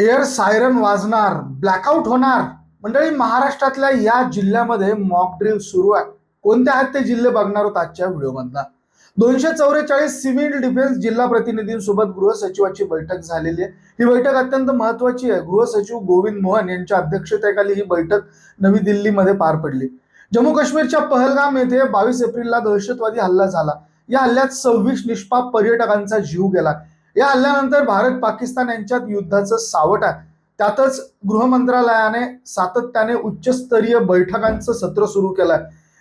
Air siren वाजणार blackout होणार. मंडळी महाराष्ट्रातल्या या जिल्ह्यामध्ये मॉक ड्रिल सुरू आहे. कोणते आहेत ते जिल्हे बघणार होत आजच्या व्हिडिओमधला दोनशे चौवेचाळीस सिव्हिल डिफेन्स जिल्हा प्रतिनिधींसोबत गृहसचिवाची बैठक झालेली आहे. ही बैठक अत्यंत महत्वाची आहे. गृहसचिव गोविंद मोहन यांच्या अध्यक्षतेखाली ही बैठक नवी दिल्लीमध्ये पार पडली. जम्मू काश्मीरच्या पहलगाम येथे बावीस एप्रिलला दहशतवादी हल्ला झाला. या हल्ल्यात सव्वीस निष्पाप पर्यटकांचा जीव गेला. या हल्ल्यानंतर भारत पाकिस्तान यांच्यात युद्धाचं सावट आहे. त्यातच गृह मंत्रालयाने सातत्याने उच्चस्तरीय बैठकांचं सत्र सुरू केलंय.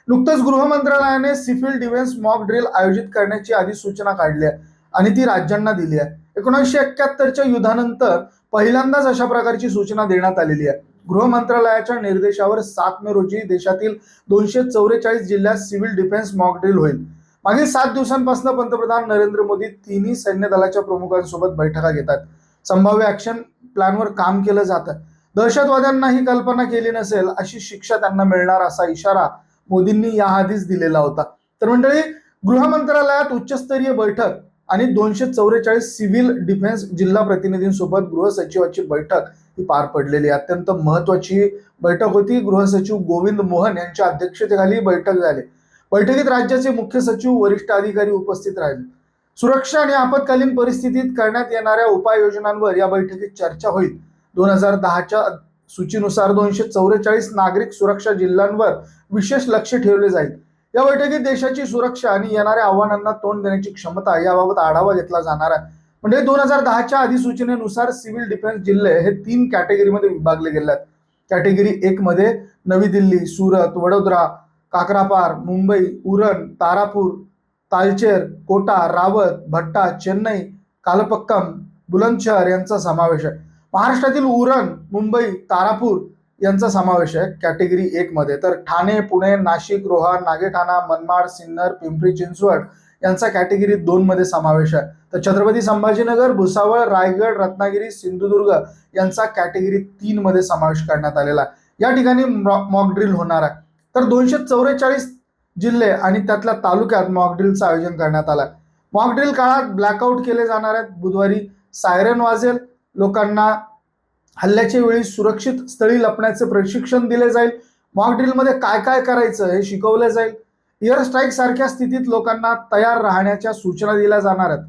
नुकतंच गृह मंत्रालयाने सिव्हिल डिफेन्स मॉक ड्रिल आयोजित करण्याची अधिसूचना काढली आहे आणि ती राज्यांना दिली आहे. एकोणीसशे एक्क्याहत्तरच्या युद्धानंतर पहिल्यांदाच अशा प्रकारची सूचना देण्यात आलेली आहे. गृह मंत्रालयाच्या निर्देशावर सात मे रोजी देशातील दोनशे चौवेचाळीस जिल्ह्यात सिव्हिल डिफेन्स मॉक ड्रिल होईल. मागील सात दिवसांपासून पंतप्रधान नरेंद्र मोदी तिन्ही सैन्य दलाच्या प्रमुखांसोबत बैठका घेतात. संभाव्य ऍक्शन प्लॅनवर काम केलं जातं. दहशतवाद्यांना ही कल्पना केली नसेल अशी शिक्षा त्यांना मिळणार असा इशारा मोदींनी याआधीच दिलेला होता. तर मंडळी गृह मंत्रालयात उच्चस्तरीय बैठक आणि दोनशे चौवेचाळीस सिव्हिल डिफेन्स जिल्हा प्रतिनिधींसोबत गृह सचिवाची बैठक ही पार पडलेली अत्यंत महत्वाची बैठक होती. गृहसचिव गोविंद मोहन यांच्या अध्यक्षतेखाली बैठक झाली. बैठकीत राज्याचे मुख्य सचिव वरिष्ठ अधिकारी उपस्थित राहिले. सुरक्षा आणि आपत्कालीन परिस्थितीत करण्यात येणाऱ्या उपाययोजनांवर या बैठकीत चर्चा होईल. दोन हजार दहाच्या सूचीनुसार दोनशे चौवेचाळीस नागरिक सुरक्षा जिल्ह्यांवर विशेष लक्ष ठेवले जाईल. या बैठकीत देशाची सुरक्षा आणि येणाऱ्या आव्हानांना तोंड देण्याची क्षमता याबाबत आढावा घेतला जाणार आहे. म्हणजे दोन हजार दहाच्या अधिसूचनेनुसार सिव्हिल डिफेन्स जिल्हे हे तीन कॅटेगरीमध्ये विभागले गेले आहेत कॅटेगरी एक मध्ये नवी दिल्ली सुरत वडोदरा काकरापार मुंबई उरण तारापूर तालचेर कोटा रावत भट्टा चेन्नई कालपक्कम बुलंदशहर यांचा समावेश आहे. महाराष्ट्रातील उरण मुंबई तारापूर यांचा समावेश आहे कॅटेगरी एक मध्ये. तर ठाणे पुणे नाशिक रोहा नागेठाणा मनमाड सिन्नर पिंपरी चिंचवड यांचा कॅटेगरी दोन मध्ये समावेश आहे. तर छत्रपती संभाजीनगर भुसावळ रायगड रत्नागिरी सिंधुदुर्ग यांचा कॅटेगरी तीन मध्ये समावेश करण्यात आलेला आहे. या ठिकाणी मॉक ड्रिल होणार आहे. तर दोनशे चौवेचाळीस जिल्हे आणि त्यातल्या तालुक्यात मॉकड्रिलचं आयोजन करण्यात आलं मॉक ड्रिल काळात ब्लॅकआउट केले जाणार आहेत. बुधवारी सायरन वाजेल. लोकांना हल्ल्याच्या वेळी सुरक्षित स्थळी लपण्याचे प्रशिक्षण दिले जाईल. मॉकड्रिलमध्ये काय काय करायचं हे शिकवलं जाईल. एअर स्ट्राईक सारख्या स्थितीत लोकांना तयार राहण्याच्या सूचना दिल्या जाणार आहेत.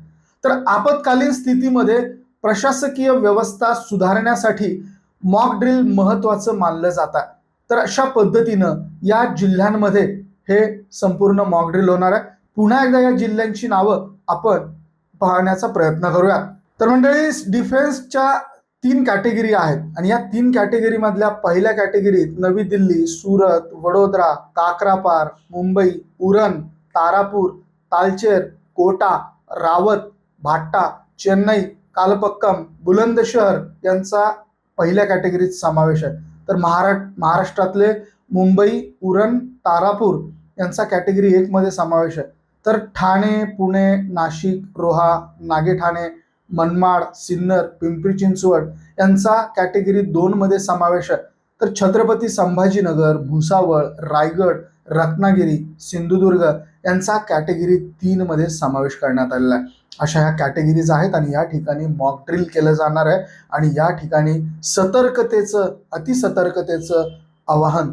तर आपत्कालीन स्थितीमध्ये प्रशासकीय व्यवस्था सुधारण्यासाठी मॉक ड्रिल महत्वाचं मानलं जातं तर अशा पद्धतीनं या जिल्ह्यांमध्ये हे संपूर्ण मॉकड्रिल होणार आहे. पुन्हा एकदा या जिल्ह्यांची नावं आपण पाहण्याचा प्रयत्न करूया तर मंडळी डिफेन्सच्या तीन कॅटेगरी आहेत. आणि या तीन कॅटेगरीमधल्या पहिल्या कॅटेगरीत नवी दिल्ली सुरत वडोदरा काकरापार मुंबई उरण तारापूर तालचेर कोटा रावत भाट्टा चेन्नई कालपक्कम बुलंदशहर यांचा पहिल्या कॅटेगरीत समावेश आहे. तर महारा महाराष्ट्रातले मुंबई उरण तारापूर यांचा कॅटेगरी एकमध्ये समावेश आहे. तर ठाणे पुणे नाशिक रोहा नागेठाणे मनमाड सिन्नर पिंपरी चिंचवड यांचा कॅटेगरी दोनमध्ये समावेश आहे. तर छत्रपती संभाजीनगर भुसावळ रायगड रत्नागिरी सिंधुदुर्ग यांचा कॅटेगरी तीन मध्ये समावेश करण्यात आलेला आहे. अशा ह्या कॅटेगरीज आहेत आणि या ठिकाणी मॉक ड्रिल केलं जाणार आहे आणि या ठिकाणी सतर्कतेचं अतिसतर्कतेचं आवाहन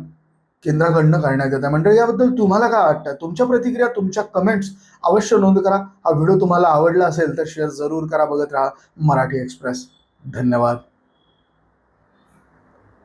केंद्राकडनं करण्यात येतं मंडळी याबद्दल तुम्हाला काय वाटतं तुमच्या प्रतिक्रिया तुमच्या कमेंट्स अवश्य नोंद करा. हा व्हिडिओ तुम्हाला आवडला असेल तर शेअर जरूर करा. बघत राहा मराठी एक्सप्रेस धन्यवाद.